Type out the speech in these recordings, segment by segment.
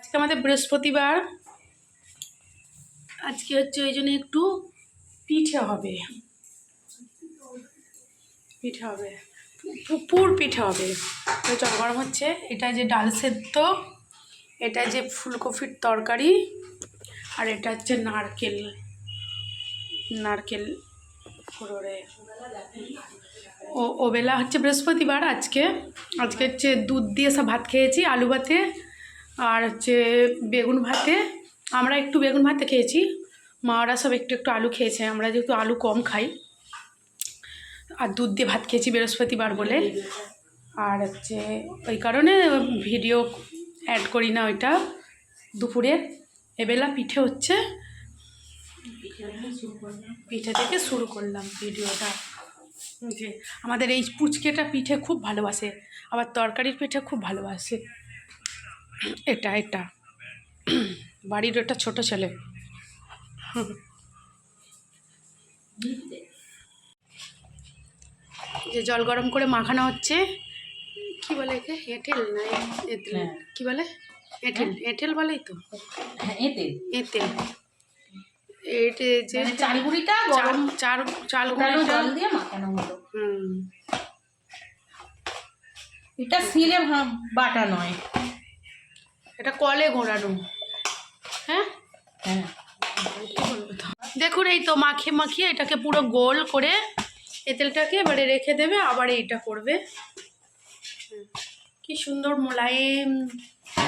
আজকে আমাদের বৃহস্পতিবার। আজকে হচ্ছে ওই জন্য একটু পিঠে হবে। পিঠে হবে। পুর পিঠে হবে। তো জল গরম হচ্ছে। এটা যে ডাল সেদ্ধ, এটা যে ফুলকপির তরকারি, আর এটা হচ্ছে নারকেল নারকেল পুরোরে ও, ওবেলা হচ্ছে বৃহস্পতিবার আজকে। আজকে হচ্ছে দুধ দিয়ে সব ভাত খেয়েছি, আলু ভাতে। আর হচ্ছে বেগুন ভাতে আমরা একটু বেগুন ভাতে খেয়েছি। মারা সব একটু একটু আলু খেয়েছে, আমরা যেহেতু আলু কম খাই। আর দুধ দিয়ে ভাত খেয়েছি বৃহস্পতিবার বলে। আর হচ্ছে ওই কারণে ভিডিও অ্যাড করি না ওইটা। দুপুরে এবেলা পিঠে হচ্ছে। পিঠে থেকে শুরু করলাম ভিডিওটা। যে আমাদের এই পুচকেটা পিঠে খুব ভালোবাসে, আবার তরকারির পিঠে খুব ভালোবাসে। এটা এটা। বাড়ির ওটা ছোট ছেলে। যে জল গরম করে মাখানো হচ্ছে কি বলে একে? এঁটেল না এঁতেল হ্যাঁ। কি বলে? এঁটেল। এঁটেল বলেই তো। হ্যাঁ এতে এঁতেল এটে যে মানে চাল গুঁড়িটা চাল গরম চাল চাল ফোটানো গুঁড়োটা জল দিয়ে মাখানো হলো। হুম। এটা সিলে বাটা নয়। এটা কলে ঘোরানো। হ্যাঁ? হ্যাঁ? দেখুন এই তো মাখিয়ে মাখিয়ে এটাকে পুরো গোল করে এঁতেলটাকে এবারে রেখে দেবে আবার এইটা করবে। কি সুন্দর মোলায়েম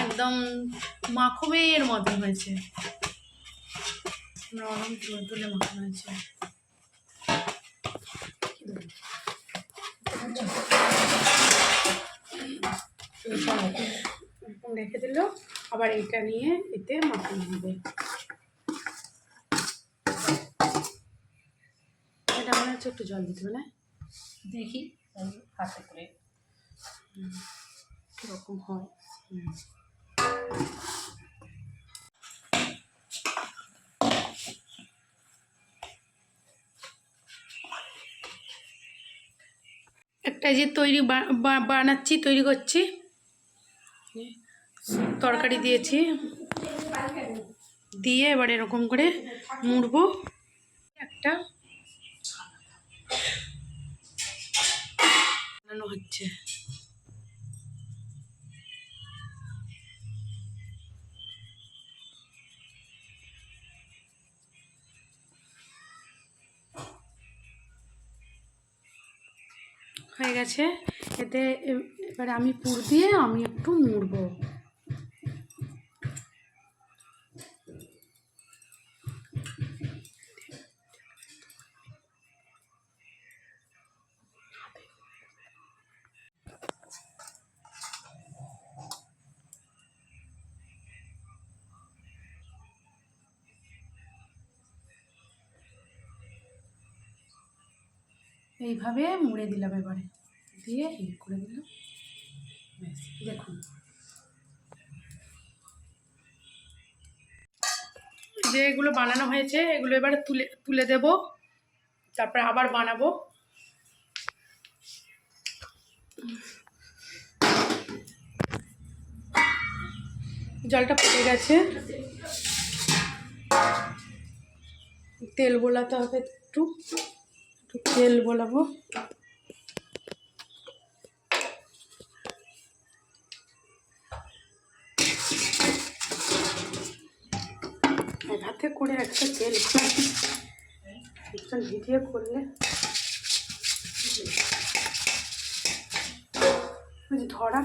একদম মাখমের মতো হয়েছে। নরম তুলে তুলে মাখানো হয়েছে। আবার এটা নিয়ে এতে মাখানো হবে এটা মনে হচ্ছে একটু জল দিতে হবে না? দেখি হাতে করে। কীরকম হয়। একটা যে তৈরি বানাচ্ছি তৈরি করছি তরকারি দিয়েছি। দিয়ে এবার এরকম করে মুড়বো। একটা বানানো হচ্ছে। হয়ে গেছে। এতে এবারে আমি পুর দিয়ে আমি একটু মুড়বো। এইভাবে মুড়ে দিলাম এবারে। দিয়ে এই করে দিলাম। ব্যাস, দেখুন। যে এগুলো বানানো হয়েছে, এগুলো এবারে তুলে তুলে দেব। তারপরে আবার বানাবো। জলটা ফুটে গেছে। তেল বোলাতে হবে একটু। একটু তেল এক হাতে করে একটা তেল। একটা ভিডিও করলে ধরা।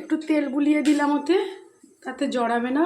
একটু তেল বুলিয়ে দিলাম ওতে, তাতে জড়াবে না।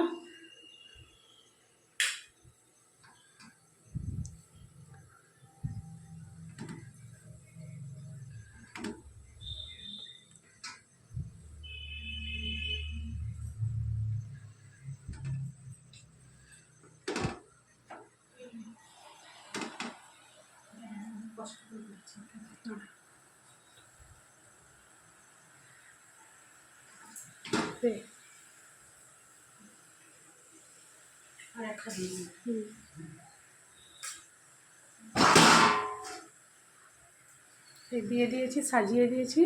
এই দিয়ে দিয়েছি সাজিয়ে দিয়েছি।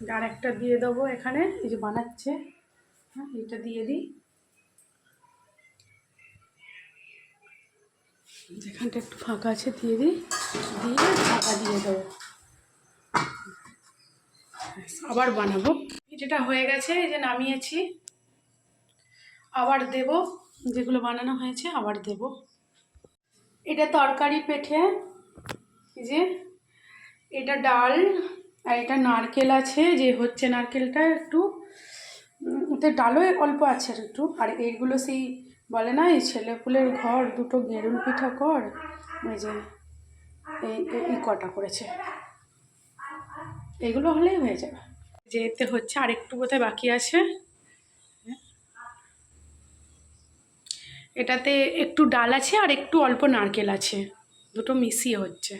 এটা আরেকটা দিয়ে দেবো এখানে এই যে বানাচ্ছে। হ্যাঁ এটা দিয়ে দিই। যেখানটা একটু ফাঁকা আছে দিয়ে দিই। দিয়ে ঢাকা দিয়ে দেবো। আবার বানাবো। যেটা হয়ে গেছে, এই যে নামিয়েছি। আবার দেব, যেগুলো বানানো হয়েছে আবার দেব। এটা তরকারি পেঠে যে এটা ডাল আর এটা নারকেল আছে, যে হচ্ছে নারকেলটা একটু ওতে ডালও অল্প আছে একটু। আর এইগুলো সেই বলে না, এই ছেলেপুলের ঘর, দুটো গেরুল পিঠা কর এই যে এই কটা করেছে। এগুলো হলেই হয়ে যাবে। যেতে হচ্ছে আর একটু কোথায় বাকি আছে। এটাতে একটু ডাল আছে আর একটু অল্প নারকেল আছে। দুটো মিশিয়ে হচ্ছে।